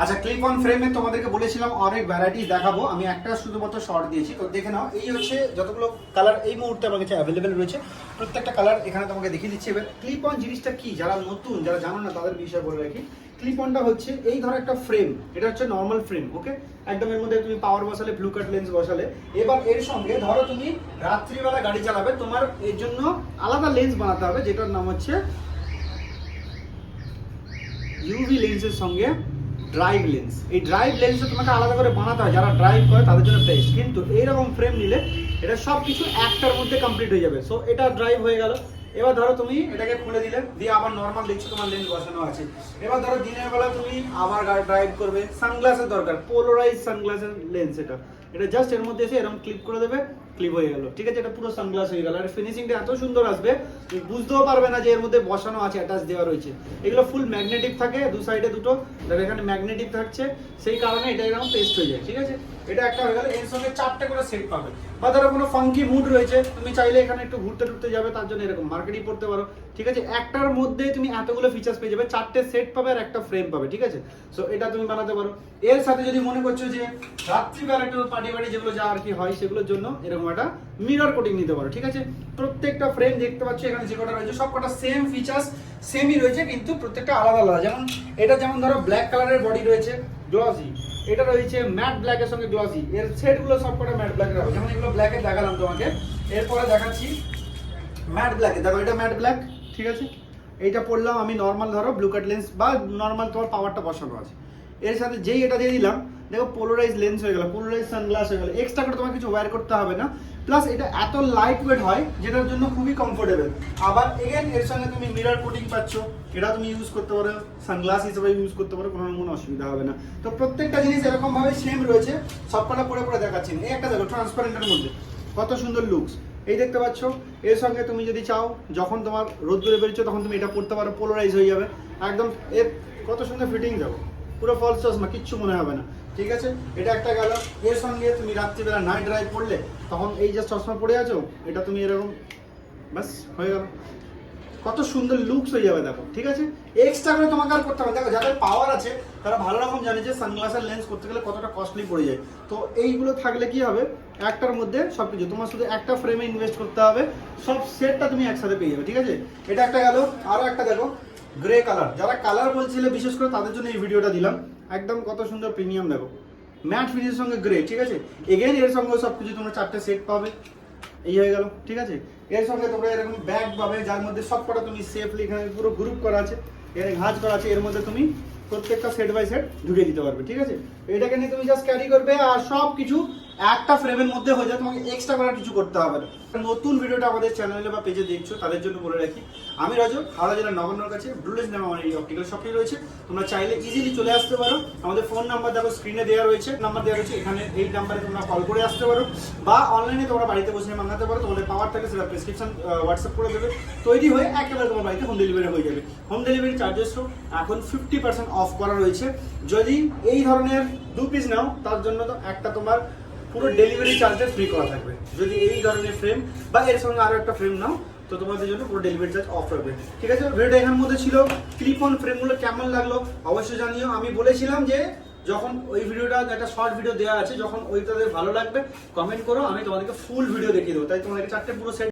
আচ্ছা clip on ফ্রেমে তোমাদেরকে বলেছিলাম অনেক ভ্যারাইটি দেখাবো। আমি একটা শুধুমাত্র শর্ট দিয়েছি। তো দেখে নাও, এই হচ্ছে যতগুলো কালার এই মুহূর্তে আমার কাছে অ্যাভেলেবেল রয়েছে। প্রত্যেকটা কালার এখানে তোমাকে দেখিয়ে দিচ্ছি। এবার ক্লিপ অন জিনিসটা কি? যারা নতুন, যারা জানো না, তাদের বিষয়ে বলে রাখি। ক্লিপ অনটা হচ্ছে, এই ধরো একটা ফ্রেম এটা হচ্ছে নর্মাল ফ্রেম ওকে একদম এর মধ্যে তুমি পাওয়ার বসালে ব্লু কাট লেন্স বসালে। এবার এর সঙ্গে ধরো তুমি রাত্রিবেলা গাড়ি চালাবে, তোমার এর জন্য আলাদা লেন্স বানাতে হবে, যেটার নাম হচ্ছে ইউভি লেন্সের সঙ্গে ড্রাইভ লেন্স এই ড্রাইভ লেন্সে তোমাকে আলাদা করে বানাতে হয়, যারা ড্রাইভ করে তাদের জন্য বেস্ট কিন্তু এইরকম ফ্রেম নিলে এটা সব কিছু একটার মধ্যে কমপ্লিট হয়ে যাবে। সো এটা ড্রাইভ হয়ে গেল। এবার ধরো তুমি এটাকে খুলে দিলে, দিয়ে আবার নর্মাল দেখছ তোমার লেন্স বসানো আছে। এবার ধরো দিনের বেলা তুমি আবার ড্রাইভ করবে সানগ্লাসের দরকার পোলোরাইজ সানগ্লাসের লেন্স এটা। এটা জাস্ট এর মধ্যে এসে এরকম ক্লিপ করে দেবে ক্লিপ হয়ে গেল। ঠিক আছে? এটা পুরো সানগ্লাস হয়ে গেল। আর ফিনিশিংটা এত সুন্দর আসবে তুমি বুঝতেও পারবে না যে এর মধ্যে বসানো আছে অ্যাটাচ দেওয়া রয়েছে। এগুলো ফুল ম্যাগনেটিক থাকে, দু সাইডে দুটো। দেখো এখানে ম্যাগনেটিক থাকছে। সেই কারণে এটা এরকম পেস্ট হয়ে যায়, ঠিক আছে? এটা একটা হয়ে গেল। এর সঙ্গে চারটে করে সেট পাবে। বা ধরো কোনো ফাঙ্কি মুড রয়েছে, তুমি চাইলে এখানে একটু ঘুরতে টুরতে যাবে, তার জন্য এরকম মার্কেটিং করতে পারো। ঠিক আছে? একটার মধ্যে তুমি এতগুলো ফিচার্স পেয়ে যাবে, চারটে সেট পাবে আর একটা ফ্রেম পাবে, ঠিক আছে? সো এটা তুমি বানাতে পারো। এর সাথে যদি মনে করছ যে রাত্রিবেলা একটু বাড়ি যেগুলো যা আর কি হয় সেগুলোর জন্য এরকম একটা মিরর কোটিং নিতে পারো, ঠিক আছে? প্রত্যেকটা ফ্রেম দেখতে পাচ্ছ, এখানে যে কটা রয়েছে সব কটা সেম ফিচার্স সেমই রয়েছে, কিন্তু প্রত্যেকটা আলাদা আলাদা। যেমন এটা যেমন ধরো ব্ল্যাক কালারের বডি রয়েছে গ্লসি এটা রয়েছে ম্যাট ব্ল্যাকের সঙ্গে গ্লসি এর সেটগুলো সব কটা ম্যাট ব্ল্যাকের হবে। যেমন এগুলো ব্ল্যাকে দেখালাম তোমাকে। এরপরে দেখাচ্ছি ম্যাট ব্ল্যাকে দেখো, এটা ম্যাট ব্ল্যাক ঠিক আছে? এইটা পড়লাম আমি নর্মাল ধরো ব্লু কাট লেন্স বা নর্মাল তোমার পাওয়ারটা বসানো আছে। এর সাথে যেই এটা দিয়ে দিলাম দেখো পোলারাইজ লেন্স হয়ে গেল পোলারাইজ সানগ্লাস হয়ে গেল। এক্সট্রা করে তোমাকে কিছু ওয়্যার করতে হবে না। প্লাস এটা এত লাইট ওয়েট হয়, যেটার জন্য খুবই কমফোর্টেবল আবার এগেন এর সঙ্গে তুমি মিরার কোটিং পাচ্ছ। এটা তুমি ইউজ করতে পারো সানগ্লাস হিসেবে ইউজ করতে পারো, কোনো কোনো অসুবিধা হবে না। তো প্রত্যেকটা জিনিস এরকম ভাবে সেম রয়েছে, সবকটা পরে পরে দেখাচ্ছি। এই একটা দেখো ট্রান্সপারেন্টের মধ্যে। কত সুন্দর লুকস এই দেখতে পাচ্ছ, এর সঙ্গে তুমি যদি চাও, যখন তোমার রোদ্দুরে বেরোচ্ছ, তখন তুমি এটা পড়তে পারো পোলারাইজ হয়ে যাবে। একদম, এর কত সুন্দর ফিটিং যাব পুরো ফল চশমা কিচ্ছু মনে হবে না। ঠিক আছে? এটা একটা গেল। এর সঙ্গে তুমি রাত্রিবেলা নাইট ড্রাইভ করলে, তখন এই যে চশমা পড়ে আছো, এটা তুমি এরকম, ব্যাস, হয়ে গেল। কত সুন্দর লুকস হয়ে যাবে, দেখো, ঠিক আছে? এক্সট্রা করে তোমাকে আর করতে হবে দেখো, যাদের পাওয়ার আছে, তারা ভালো রকম জানে যে সানগ্লাসের লেন্স করতে গেলে কতটা কস্টলি পড়ে যায়। তো এইগুলো থাকলে কি হবে? একটার মধ্যে সব কিছু তোমার শুধু একটা ফ্রেমে ইনভেস্ট করতে হবে। সব সেটটা তুমি একসাথে পেয়ে যাবে, ঠিক আছে? এটা একটা গেল। আরও একটা দেখো গ্রে কালার যারা কালার বলছিলে, বিশেষ করে তাদের জন্য এই ভিডিওটা দিলাম। একদম কত সুন্দর প্রিমিয়াম দেখো। ম্যাট ফিনিশের সঙ্গে গ্রে ঠিক আছে? এগেন এর সঙ্গে সব কিছু তোমরা চারটে সেট পাবে। এই হয়ে গেল, ঠিক আছে? এর সঙ্গে তোমরা এরকম ব্যাগ পাবে, যার মধ্যে সবকটা তুমি সেফলি এখানে পুরো গ্রুপ করা আছে। এখানে ঘাজ করা আছে, এর মধ্যে তুমি প্রত্যেকটা সেট বাই সেট ঢুকে দিতে পারবে, ঠিক আছে? এটাকে নিয়ে তুমি জাস্ট ক্যারি করবে আর সব কিছু একটা ফ্রেমের মধ্যে হয়ে যায়, তোমাকে এক্সট্রা করে কিছু করতে হবে না। নতুন ভিডিওটা আমাদের চ্যানেলে বা পেজে দেখছ, তাদের জন্য বলে রাখি, আমি রাজু, হাওড়া জেলার নগরনার কাছে ব্লুলেজ নামে আমার এই অপটিক্যাল শপটি রয়েছে। তোমরা চাইলে ইজিলি চলে আসতে পারো। আমাদের ফোন নাম্বার দেখো স্ক্রিনে দেওয়া রয়েছে নাম্বার দেওয়া রয়েছে, এখানে এই নাম্বারে তোমরা কল করে আসতে পারো। বা অনলাইনে তোমরা বাড়িতে বসে মাঙাতে পারো, তোমাদের পাওয়ার থাকে সেটা প্রেসক্রিপশন হোয়াটসঅ্যাপ করে দেবে। তৈরি হয়ে একেবারে তোমার বাড়িতে হোম ডেলিভারি হয়ে যাবে। হোম ডেলিভারি চার্জেসও এখন ফিফটি পার্সেন্ট অফ করা রয়েছে। যদি এই ধরনের দু পিস নাও, তার জন্য তো একটা তোমার পুরো ডেলিভারি চার্জটা ফ্রি করা থাকবে। যদি এই ধরনের ফ্রেম বা এর সঙ্গে আরও একটা ফ্রেম নাও, তো তোমাদের জন্য পুরো ডেলিভারি চার্জ অফ রাখবে ঠিক আছে ভিডিওটা এখানের মধ্যে ছিল। ক্লিপ অন ফ্রেমগুলো কেমন লাগল অবশ্যই জানিও। আমি বলেছিলাম যে, যখন ওই ভিডিওটা একটা শর্ট ভিডিও দেওয়া আছে, যখন ওইটাতে ভালো লাগবে কমেন্ট করো, আমি তোমাদেরকে ফুল ভিডিও দেখিয়ে দেবো। তাই তোমাদেরকে চারটে পুরো সেট